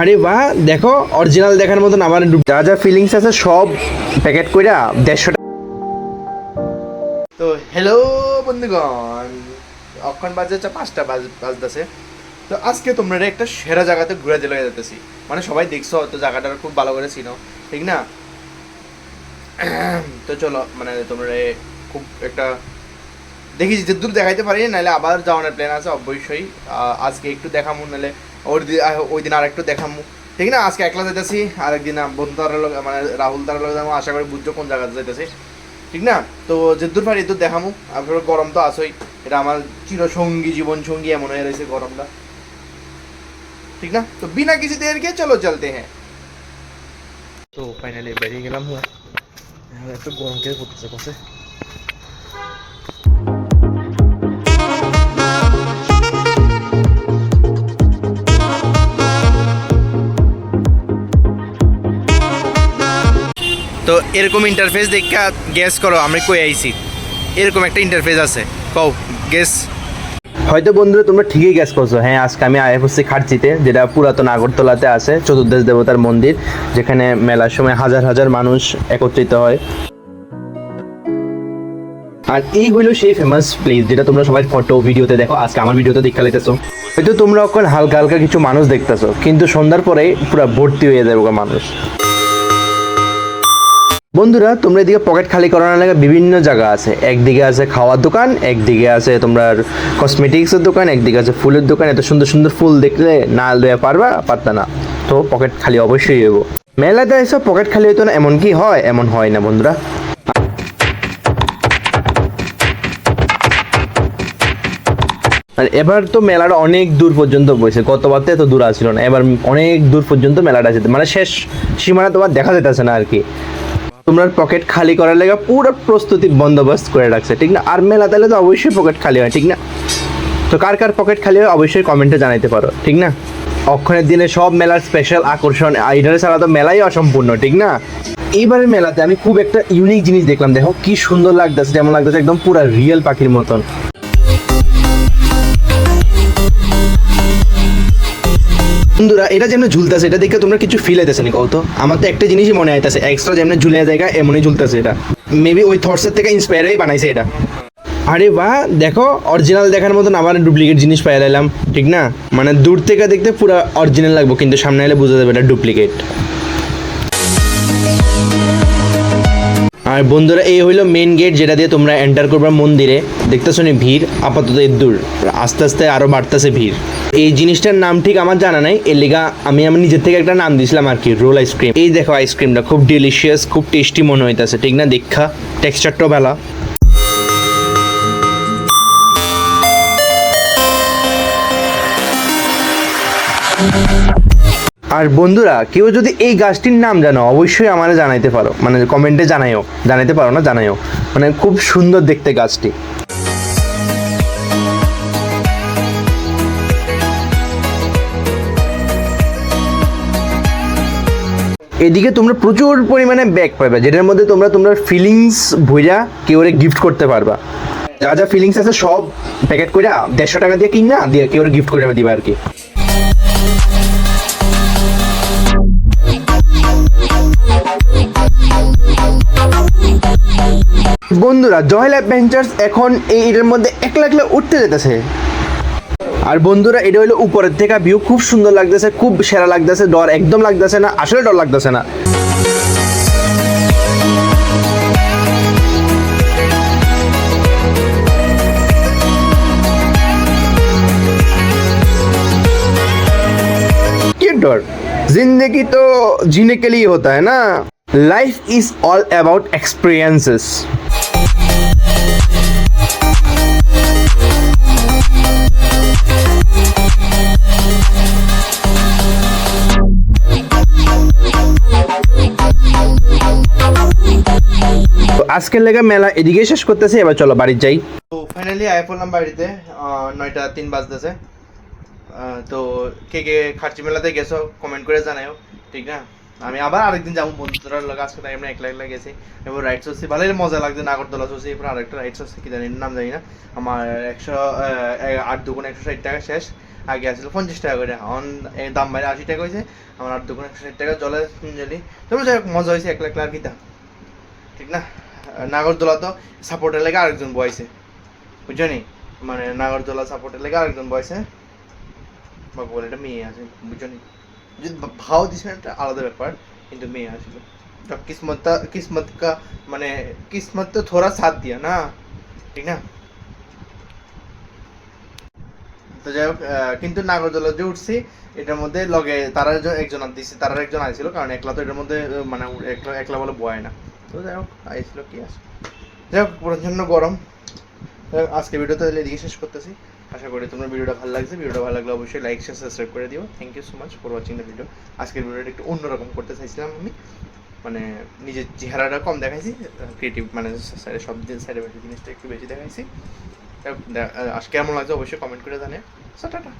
আরে বাহ, দেখো অরিজিনাল দেখার মতন আমার যা যা ফিলিংস আছে সব প্যাকেট কইরা দেড়শো তো হ্যালো বন্ধুগণ অক্ষণ বাজে হচ্ছে পাঁচটা বাজ বাজতেছে। তো আজকে তোমরা একটা সেরা জায়গাতে ঘুরে দিলে যেতেছি মানে সবাই দেখছ, তো জায়গাটা খুব ভালো করে চিনো, ঠিক না? তো চলো মানে তোমরা খুব একটা দেখি, যে দূর দেখাইতে পারি নাহলে আবার যাওয়ানোর প্ল্যান আছে, অবশ্যই। আজকে একটু দেখামু নাহলে ওর ওই দিন আর একটু দেখামু। ঠিক না? আজকে একলা যেতেছি আরেকদিন বন্ধু তার মানে রাহুল তার লগে যাব, আশা করি বুঝছ কোন জায়গাতে যেতেছি ঠিক না? তো যে দূর পারি দূর দেখামু আপনার গরম তো আসোই এটা আমার চিরসঙ্গী জীবন সঙ্গী এমন হয়ে রয়েছে গরমটা। ঠিক না? তো বিনা কিছু দের কে, চলো চলতে হ্যাঁ। তো ফাইনালি বেরিয়ে গেলাম একটু গরম কে পড়তেছে পাশে এরকম ইন্টারফেস দেখা গ্যাস করো, আমি কই আইছি। এরকম একটা ইন্টারফেস আছে। কও গ্যাস হয়তো বন্ধুরা তোমরা ঠিকই গ্যাস করছ। হ্যাঁ আজকে আমি আয়া হচ্ছি খাটচিতে যেটা পুরাতন আগরতলাতে আছে, চতুর্দেশ দেবতার মন্দির, যেখানে মেলার সময় হাজার হাজার মানুষ একত্রিত হয়। আর এই হইল সেই ফেমাস প্লেস যেটা তোমরা সবাই ফটো ভিডিওতে দেখো। আজকে আমার ভিডিওতে দেখা লাইতেছো হয়তো তোমরা এখন হালকা হালকা কিছু মানুষ দেখতেছো, কিন্তু সন্ধ্যার পরে পুরো ভর্তি হয়ে যাবে মানুষ। বন্ধুরা, তোমরা এদিকে পকেট খালি করানোর লাগে বিভিন্ন জায়গা আছে। একদিকে আছে খাওয়ার দোকান, একদিকে আছে তোমার কসমেটিক্সের দোকান, একদিকে আছে ফুলের দোকান। এত সুন্দর সুন্দর ফুল দেখলে না লয়ে পারবা, পারতা না। তো পকেট খালি অবশ্যই হইব। মেলাতে এসব পকেট খালি হইতো না, এমন কি হয়? এমন হয় না, বন্ধুরা। আর এবার তো মেলাটা অনেক দূর পর্যন্ত বসে গতবার তো এত দূর আসছিল না। এবার অনেক দূর পর্যন্ত মেলাটা আছে। মানে শেষ সীমানা তোমার দেখা যেতেছে না আর কি। তোমরা পকেট খালি করার লাগে পুরো প্রস্তুতি বন্দোবস্ত করে রাখছে, ঠিক না? আর মেলা তাহলে তো অবশ্যই পকেট খালি হয়, ঠিক না? তো কার কার পকেট খালি হয় অবশ্যই কমেন্টে জানাইতে পারো, ঠিক না? অক্ষণের দিনে সব মেলার স্পেশাল আকর্ষণ আইডারে ছাড়া তো মেলাই অসম্পূর্ণ, ঠিক না? এইবারের মেলাতে আমি খুব একটা ইউনিক জিনিস দেখলাম, দেখো, কি সুন্দর লাগতেছে, যেমন লাগতেছে একদম পুরো রিয়েল পাখির মতন। বন্ধুরা, এটা যেমন ঝুলতেছে, এটা দেখে তোমরা কিছু ফিল হইতেছে নি কত আমার তো একটা জিনিসই মনে আইতেছে এক্সট্রা যেমন ঝুলে জায়গা, এমনই ঝুলতেছে এটা। মেবি ওই থটসের থেকে ইন্সপায়ার হয়ে বানাইছে এটা। আরে বা দেখো অরিজিনাল দেখার মতন আবার ডুপ্লিকেট জিনিস পাই লাইলাম, ঠিক না? মানে দূর থেকে দেখতে পুরো অরিজিনাল লাগবো, কিন্তু সামনে এলে বোঝা যাবে এটা ডুপ্লিকেট আর বন্ধুরা, এই হইল মেন গেট যেটা দিয়ে তোমরা এন্টার করবে মন্দিরে। দেখতেছো নি ভিড়? আপাতত দূর। আস্তে আস্তে আরও বাড়তেছে ভিড়। এই জিনিসটার নাম ঠিক আমার জানা নাই। এর লিগা আমি আমার নিজের থেকে একটা নাম দিয়েছিলাম আর কি রোল আইসক্রিম এই দেখো আইসক্রিমটা খুব ডেলিশিয়াস খুব টেস্টি মনে হইতাছে, ঠিক না? দেখা টেক্সচারটাও ভালো। আর বন্ধুরা, কেউ যদি এই গাছটির নাম জানো, অবশ্যই আমারে জানাইতে পারো। মানে কমেন্টে জানাইও, জানাইতে পারো না, জানাইও। মানে খুব সুন্দর দেখতে গাছটি। এদিকে তোমরা প্রচুর পরিমাণে ব্যাগ পাবে যেটার মধ্যে তোমরা তোমরা ফিলিংস ভইরা কেউরে গিফট করতে পারবা। যা যা ফিলিংস আছে সব প্যাকেট করে দেড়শো টাকা দিয়ে কিনা, দিয়ে কেউ গিফট করে দিবা আর কি। বন্ধুরা জয়েল অ্যাডভেঞ্চার্স এখন এই এটার মধ্যে একলা একলা উঠতে যেতেছে আর বন্ধুরা এটা হলো উপরের থেকে ভিউ খুব সুন্দর লাগতেছে খুব সেরা লাগতেছে ডর একদম লাগতেছে না আসলে ডর লাগতেছে না क्या डर जिंदगी तो जीने के लिए होता है ना Life is all about experiences আজকের লেগে মেলা এদিকে শেষ করতেছে, এবার চলো বাড়ি যাই। তো ফাইনালি আয় পড়লাম বাড়িতে নয়টা তিন বাজতেছে। তো কে কে খার্চি মেলাতে গেছো কমেন্ট করে জানাইও ঠিক না? আমি আবার আরেকদিন যাব বন্ধুরা লোক আজকে তাই আমরা একলা একলা গেছি। এবার রাইডস হচ্ছে ভালোই মজা লাগছে, নাগরদোলা চলছে এরপর আরেকটা রাইডস হচ্ছে কি জানি নাম জানি না। আমার একশো আট দুগুণ একশো ষাট টাকা শেষ, আগে আসছিল পঞ্চাশ টাকা করে। এখন দাম বাইরে আশি টাকা হয়েছে, আমার আট দোকানে একশো ষাট টাকা জলের জলি। তবে যাই মজা হয়েছে, একলা একলা আর কিতা। ঠিক না? নাগরদোলা তো সাপোর্টের লেগে আরেকজন বয়সে বুঝছ নি? মানে নাগরদোলা সাপোর্টের লেগে আরেকজন বয়সে বা বলে এটা মেয়ে আছে, বুঝছ নি? যদি ভাও দিছে একটা আলাদা ব্যাপার। কিন্তু মেয়ে আসলো। তো কিসমত কা মানে কিসমত তো থোড়া সাথ দিয়া না? ঠিক না? তো যাই হোক কিন্তু নাগরদোলা যে উঠছি, এটার মধ্যে লগে তারা একজন দিছে তারা একজন আইছিল, কারণ একলা তো এটার মধ্যে মানে একলা একলা বলে বয় না। তো যাই হোক, আইছিল, কি যাই হোক গরম। আজকে ভিডিওটা তাহলে এদিকে শেষ করতেছি। আশা করি তোমার ভিডিওটা ভালো লাগছে। ভিডিওটা ভালো লাগলে অবশ্যই লাইক শেয়ার সাবস্ক্রাইব করে দিও। Thank you so much for watching the video আজকের ভিডিওটা একটু অন্যরকম করতে চাইছিলাম আমি। মানে নিজের চেহারাটা কম দেখাইছি ক্রিয়েটিভ মানে সাইডে সব দিন সাইডে জিনিসটা একটু বেশি দেখাইছি। কেমন লাগছে অবশ্যই কমেন্ট করে জানে সো টাটা